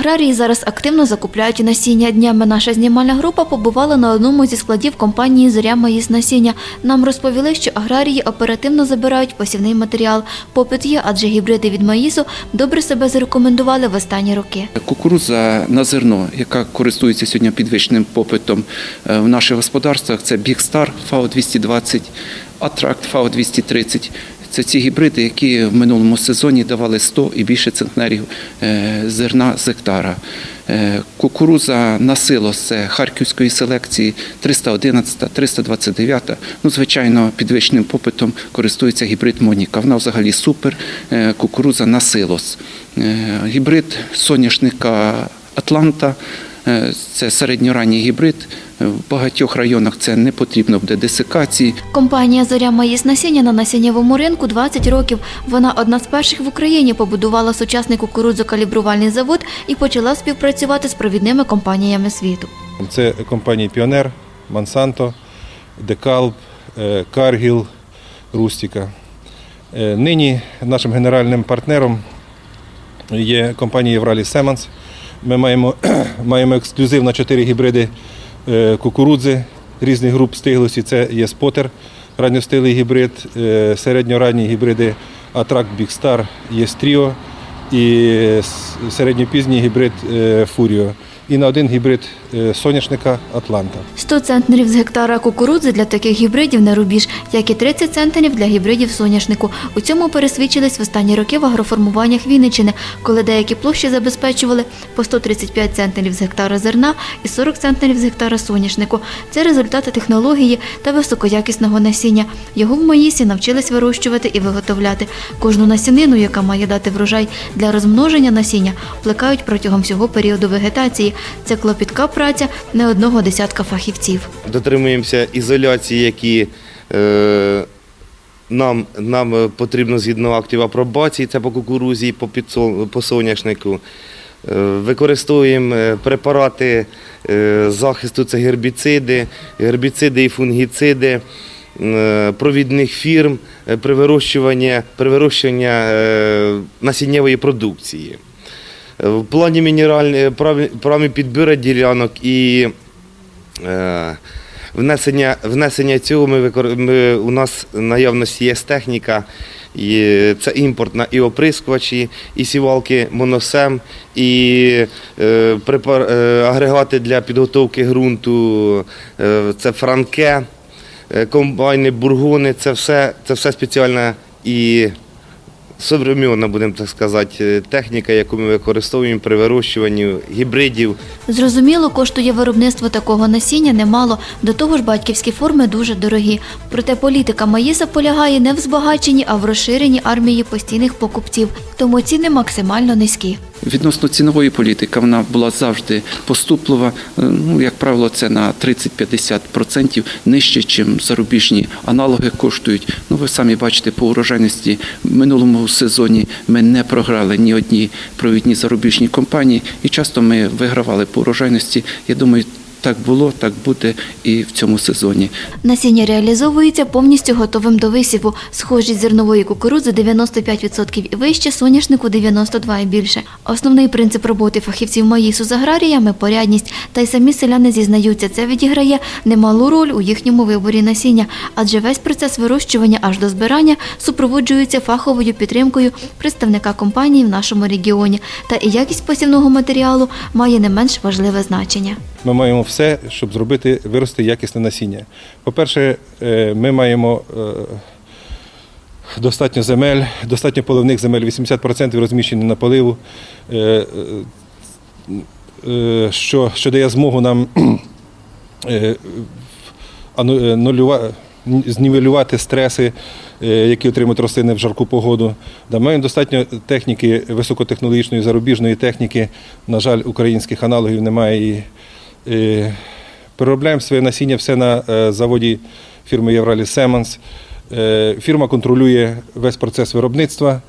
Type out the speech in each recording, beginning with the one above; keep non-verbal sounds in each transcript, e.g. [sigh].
Аграрії зараз активно закупляють насіння. Днями наша знімальна група побувала на одному зі складів компанії Зоря Маїс насіння. Нам розповіли, що аграрії оперативно забирають посівний матеріал. Попит є, адже гібриди від маїсу добре себе зарекомендували в останні роки. Кукурудза на зерно, яка користується сьогодні підвищеним попитом е, в наших господарствах, це Big Star FAO 220, Attract FAO 230. Це ці гібриди, які в минулому сезоні давали 100 і більше центнерів е, зерна з гектара. Е, Кукуруза на силос це харківської селекції 311, 329. Ну, звичайно, підвищеним попитом користується гібрид Моніка. Вона взагалі супер. Е, Кукуруза на силос. Гібрид соняшника Атланта. Це середньоранній гібрид. В багатьох районах це не потрібно буде десикації. Компанія Зоря Маїс насіння на насіннєвому ринку 20 років. Вона одна з перших в Україні побудувала сучасний кукурудзокалібрувальний завод і почала співпрацювати з провідними компаніями світу. Це компанії Піонер, Монсанто, Декалб, е, Каргіл, Рустіка. Е, Нині нашим генеральним партнером є компанія Євраліс Семанс. Ми маємо, [clears throat] маємо ексклюзив на чотири гібриди кукурудзи різних груп стиглості. Це є спотер, ранньостилий гібрид, е, середньоранні гібриди Атрак Бікстар, є стріо і середньопізній гібрид е, Фуріо. І на один гібрид е, соняшника Атланта. 100 центнерів з гектара кукурудзи для таких гібридів на рубіж, як і 30 центнерів для гібридів соняшнику. У цьому пересвідчились в останні роки в агроформуваннях Вінниччини, коли деякі площі забезпечували по 135 центнерів з гектара зерна і 40 центнерів з гектара соняшнику. Це результати технології та високоякісного насіння. Його в Маїсі навчились вирощувати і виготовляти. Кожну насінину, яка має дати врожай для розмноження насіння, плекають протягом всього періоду вегетації. Це клопітка праця не одного десятка фахівців. дотримуємося ізоляції, які е, нам, нам потрібно згідно актів апробації, це по кукурузі, по, підсо- по соняшнику. Е, Використовуємо е, препарати е, захисту, це гербіциди, гербіциди і фунгіциди провідних фірм при вирощуванні, при вирощуванні насіннєвої продукції. Е, В плані мінеральної праві підбиру ділянок і е, внесення, внесення цього ми, викор- ми, у нас наявності є техніка. І це імпортна і оприскувачі, і сівалки моносем, і е, препар, е, агрегати для підготовки ґрунту, е, це франке, е, комбайни, бургони, це все, це все спеціальна і современна, будемо так сказати, е, техніка, яку ми використовуємо при вирощуванні гібридів. Зрозуміло, коштує виробництво такого насіння немало. До того ж, батьківські форми дуже дорогі. Проте політика Маїса полягає не в збагаченні, а в розширенні армії постійних покупців. Тому ціни максимально низькі. Відносно цінової політики вона була завжди поступлива. Е, Ну, як правило, це на 30-50% нижче, ніж зарубіжні аналоги коштують. Ну, ви самі бачите, по урожайності в минулому сезоні ми не програли ні одній провідній зарубіжній компанії, і часто ми вигравали по урожайності. Я думаю, так було, так буде і в цьому сезоні. Насіння реалізовується повністю готовим до висіву. Схожість зернової кукурудзи 95% і вище, соняшнику 92% і більше. Основний принцип роботи фахівців Маїсу з аграріями – порядність. Та й самі селяни зізнаються, це відіграє немалу роль у їхньому виборі насіння, адже весь процес вирощування аж до збирання супроводжується фаховою підтримкою представника компанії в нашому регіоні. Та і якість посівного матеріалу має не менш важливе значення. Ми маємо все, щоб зробити вирости якісне насіння. По-перше, е, ми маємо е, достатньо земель, достатньо поливних земель, 80% розміщені на поливу, е, що, що дає змогу нам [clears throat] знівелювати стреси, які отримують рослини в жарку погоду. Маємо достатньо техніки, високотехнологічної зарубіжної техніки. На жаль, українських аналогів немає. І, переробляємо своє насіння все на е, заводі фірми Євралі Семенс. Е, Фірма контролює весь процес виробництва.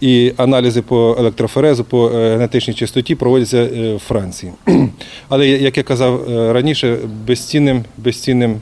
І аналізи по електрофорезу, по е, генетичній чистоті проводяться е, в Франції. [clears throat] Але, як я казав е, раніше, безцінним, безцінним е,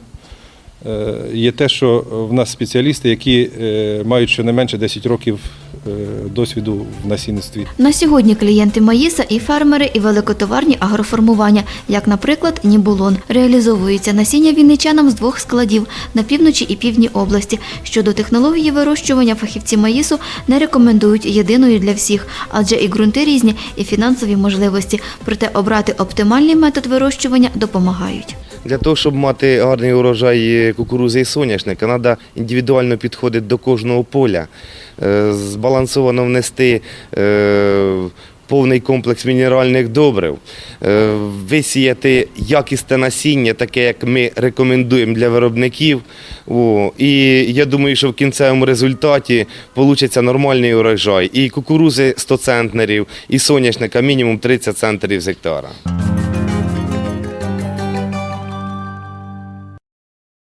є те, що в нас спеціалісти, які е, мають щонайменше 10 років е, досвіду в насінництві. На сьогодні клієнти Маїса і фермери, і великотоварні агроформування, як, наприклад, Нібулон. Реалізовується насіння вінничанам з двох складів на півночі і півдні області. Щодо технології вирощування, фахівці Маїсу не рекомендують єдиної для всіх, адже і ґрунти різні, і фінансові можливості. Проте обрати оптимальний метод вирощування допомагають. Для того, щоб мати гарний урожай кукурузи і соняшника, треба індивідуально підходити до кожного поля, е, збалансовано внести е, повний комплекс мінеральних добрив, е, висіяти якісне насіння, таке, як ми рекомендуємо для виробників. І я думаю, що в кінцевому результаті вийде нормальний урожай. І кукурузи 100 центнерів, і соняшника мінімум 30 центнерів з гектара.